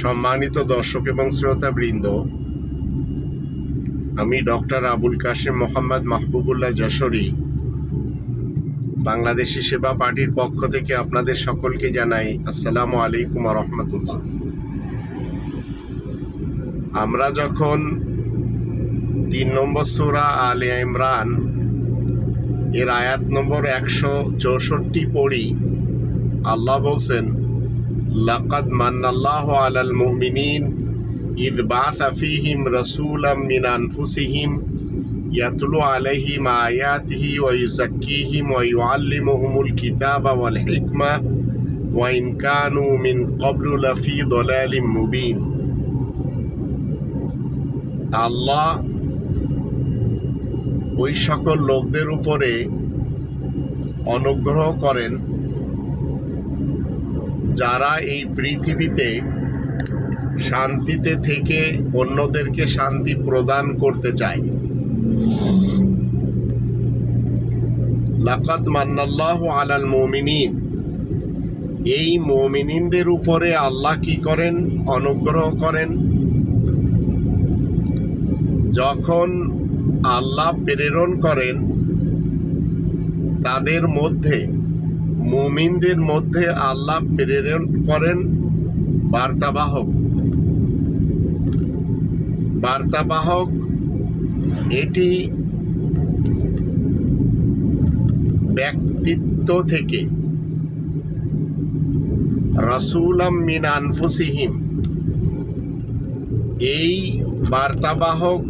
সম্মানিত দর্শক এবং শ্রোতাবৃন্দ, আমি ডক্টর আবুল কাশিম মোহাম্মদ মাহবুবুল্লাহ যশোরী, বাংলাদেশি সেবা পার্টির পক্ষ থেকে আপনাদের সকলকে জানাই আসসালামু আলাইকুম রহমতুল্লাহ। আমরা যখন তিন নম্বর সুরা আলে ইমরান এর আয়াত নম্বর একশো চৌষট্টি পড়ি, আল্লাহ বলছেন লাকাদ মান্নাল্লাহু আলাল মুমিনিন ইদ বাথা ফীহিম রাসূলাম মিন আনফুসিহিম ইয়াতলু আলাইহিম আয়াতিহি ওয়া ইউযাক্কিহিম ওয়া ইউআল্লিমুহুমুল কিতাবা ওয়াল হিকমা ওয়া কানু মিন ক্বাবলু লাফি দালালিম মুবিন আল্লাহ ওই সকল লোকদের উপরে অনুগ্রহ করেন যারা এই পৃথিবীতে শান্তিতে থেকে অন্যদেরকে শান্তি প্রদান করতে চায়। লাকাদ মান্নাল্লাহু আলাল মুমিনিন। এই মুমিনিনদের উপরে আল্লাহ কি করেন? অনুগ্রহ করেন। যখন আল্লাহ প্রেরণ করেন, তাদের মধ্যে মুমিনদের মধ্যে আল্লাহ প্রেরণ করেন বার্তাবাহক। বার্তাবাহক, এটি ব্যক্তিত্ব থেকে। রাসুলাম মিন আনফুসিহিম। এই বার্তাবাহক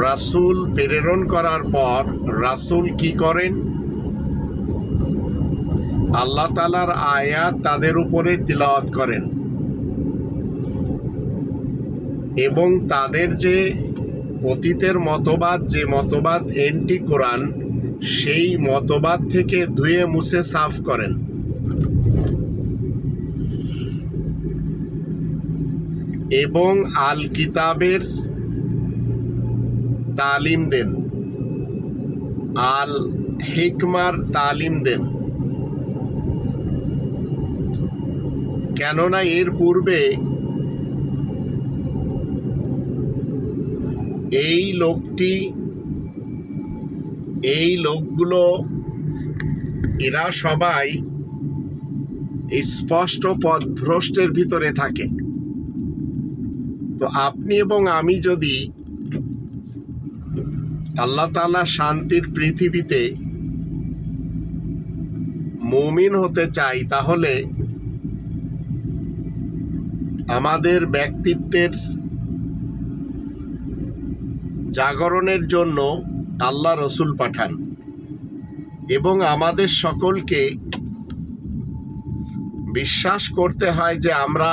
রাসূল প্রেরণ করার পর রাসূল কি করেন? আল্লাহ তালার আয়াত তাদের উপরে তিলাওয়াত করেন। এবং তাদের যে অতীতের মতবাদ, যে মতবাদ এন্টি কোরআন, সেই মতবাদ থেকে ধুয়ে মুছে সাফ করেন। এবং আল কিতাবের তালিম দেন। আল হিকমার তালিম দেন। কেননা এর পূর্বে এই লোকটি, এই লোকগুলো, এরা সবাই স্পষ্ট পথভ্রষ্টের ভিতরে থাকে। তো আপনি এবং আমি যদি আল্লাহ তালা শান্তির পৃথিবীতে মুমিন হতে চাই, তাহলে আমাদের ব্যক্তিত্বের জাগরণের জন্য আল্লাহ রসুল পাঠান এবং আমাদের সকলকে বিশ্বাস করতে হয় যে আমরা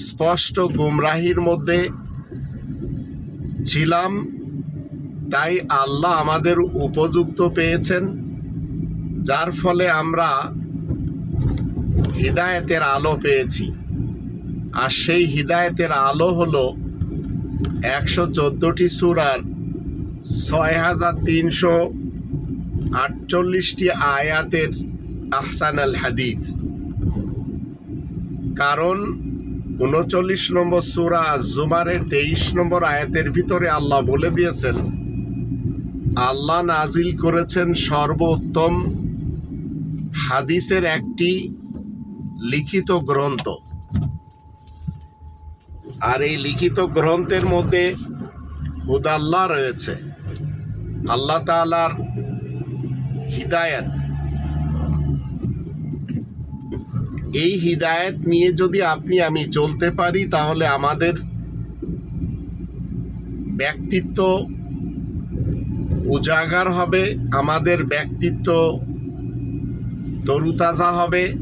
স্পষ্ট গুমরাহির মধ্যে ছিলাম, তাই আল্লাহ আমাদের উপযুক্ত পেয়েছেন, যার ফলে আমরা হৃদায়তের আলো পেয়েছি। আর সেই হৃদায়তের আলো হলো একশো চোদ্দোটি সুরার ছয় হাজার তিনশো আটচল্লিশটি আয়াতের আহসান আল হাদিস। কারণ উনচল্লিশ নম্বর সুরা জুমারের তেইশ নম্বর আয়াতের ভিতরে আল্লাহ বলে দিয়েছেন, আল্লাহ নাজিল করেছেন সর্বোত্তম হাদিসের একটি লিখিত গ্রন্থ। আর এই লিখিত গ্রন্থের মধ্যে হুদাল্লাহ রয়েছে। আল্লাহ তালার হিদায়াত। এই হিদায়াত নিয়ে যদি আপনি, আমি চলতে পারি, তাহলে আমাদের ব্যক্তিত্ব উজাগার হবে, আমাদের ব্যক্তিত্ব তরুতাজা হবে,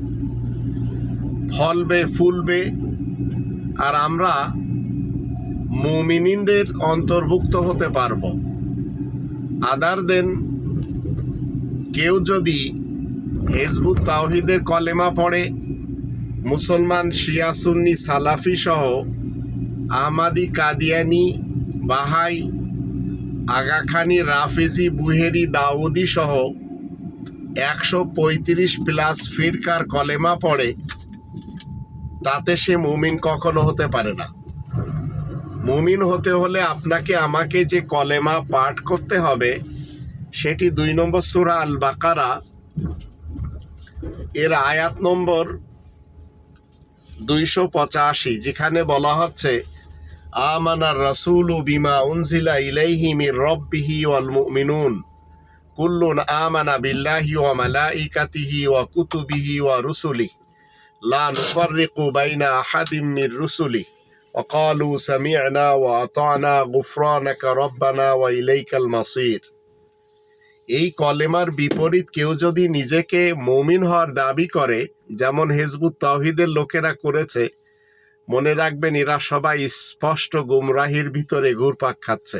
ফলবে, ফুলবে আর আমরা মুমিনিনদের অন্তর্ভুক্ত হতে পারব। আদার দেন, কেউ যদি হেজবুত তাওহিদের কলেমা পড়ে, মুসলমান শিয়া, সুন্নি, সালাফি সহ আহমাদি, কাদিয়ানি, বাহাই, আগাখানি, রাফেজি, বুহেরি, দাউদি সহ একশো পঁয়ত্রিশ প্লাস ফিরকার কলেমা পড়ে তাতে সে মুমিন কখনো হতে পারে না। মুমিন হতে হলে আপনাকে আমাকে যে কলেমা পাঠ করতে হবে, সেটি দুই নম্বর সুরা আল বাকারা এর আয়াত নম্বর দুইশো পঁচাশি, যেখানে বলা হচ্ছে আমানার রাসূল বিমা উনজিলা ইলাইহি মির রব্বিহি ওয়াল মুমিনুন, কুল্লুন আমানা বিল্লাহি ওয়া মালাইকাতিহি ওয়া কুতুবিহি ওয়া রুসুলিহি। লা নুফাররিকু বাইনা আহাদিম মির রুসুলিহি وقالوا سمعنا وأطعنا غفرانك ربنا وإليك المصير এই কলেমার বিপরীত কেউ যদি নিজেকে মমিন হওয়ার দাবি করে যেমন হেজবুত তাওহিদের লোকেরা করেছে মনে রাখবেন এরা সবাই স্পষ্ট গুমরাহির ভিতরে ঘুরপাক খাচ্ছে